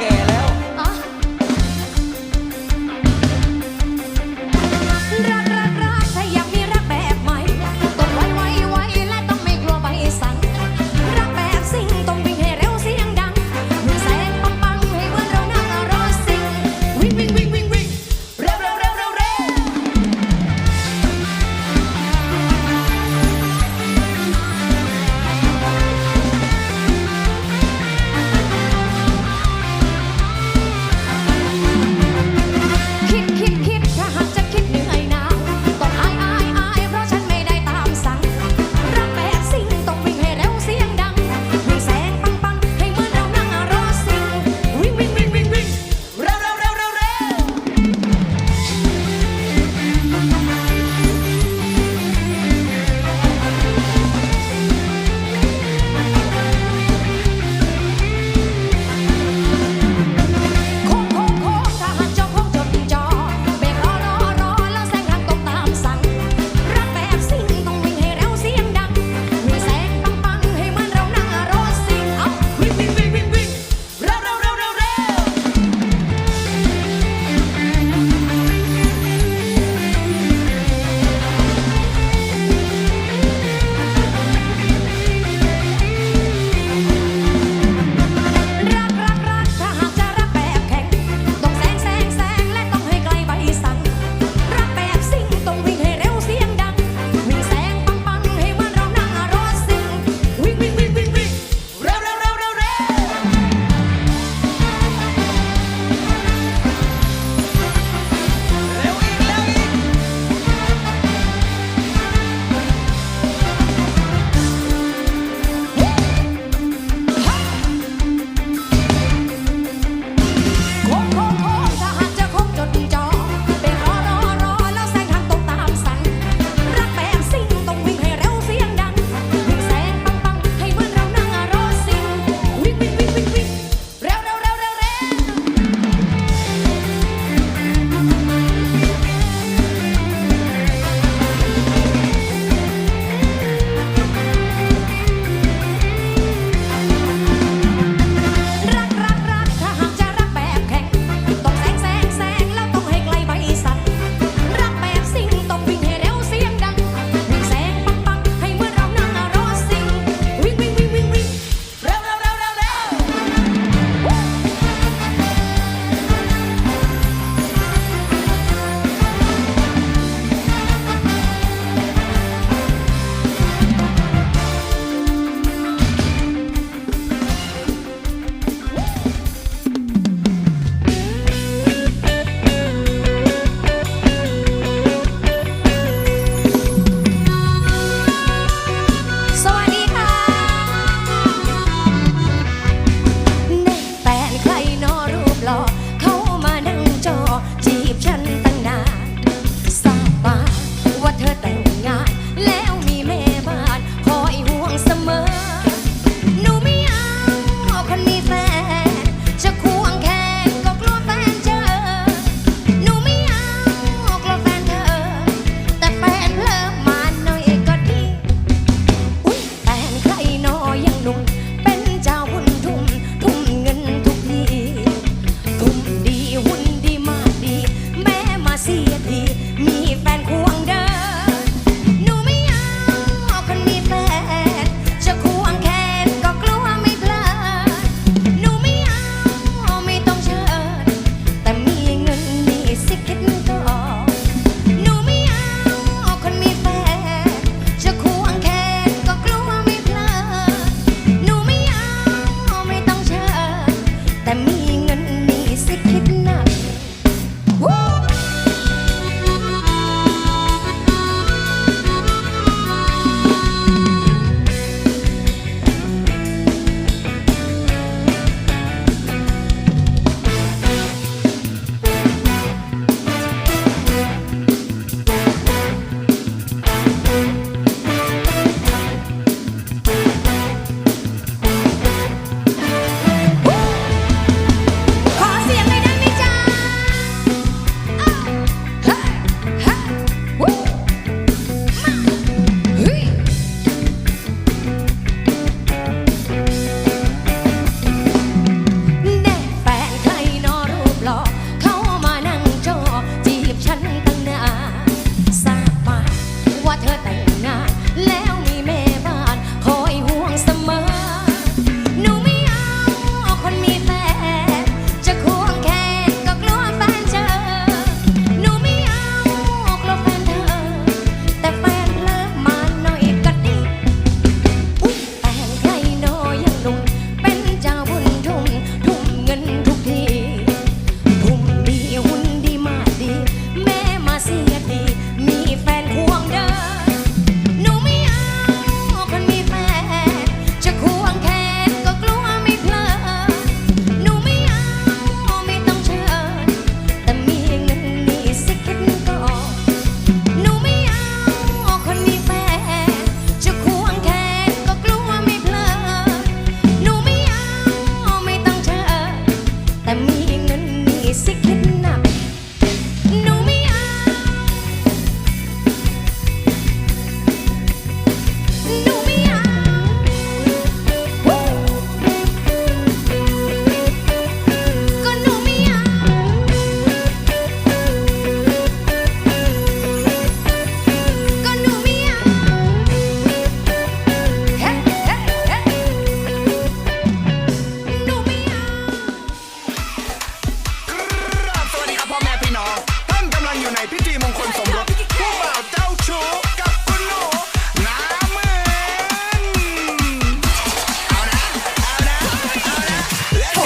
mujer.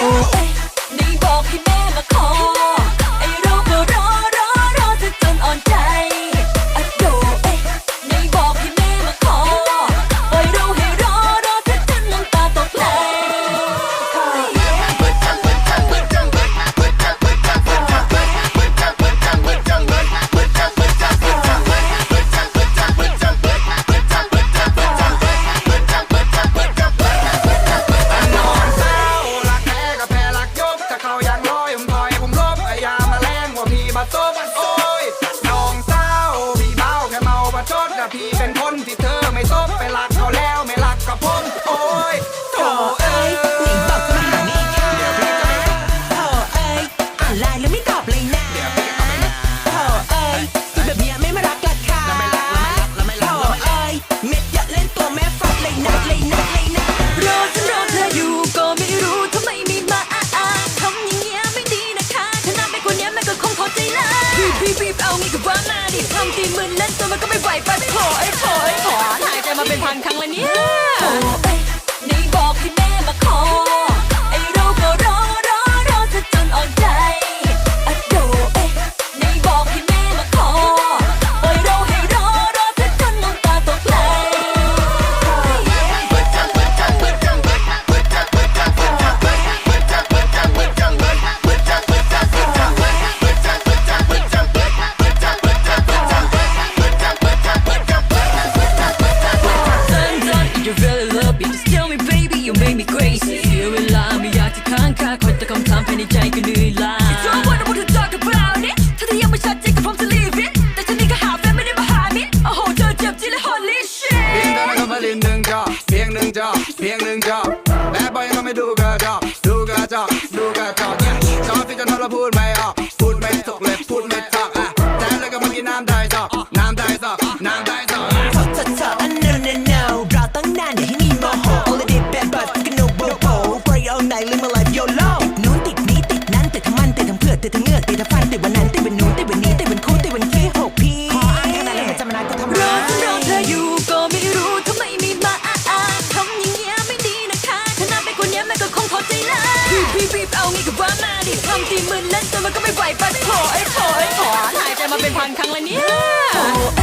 Oh. พี่เป็นคนที่เธอไม่ซบไปรักเขาแล้วไม่รักกับผมโอ้ เพลงนหนึ่งจอเพียงหนึ่งจอเพียงหนึ่งจอแบดบอยยังก็ไม่ดูกันานครั้งละเนี่ย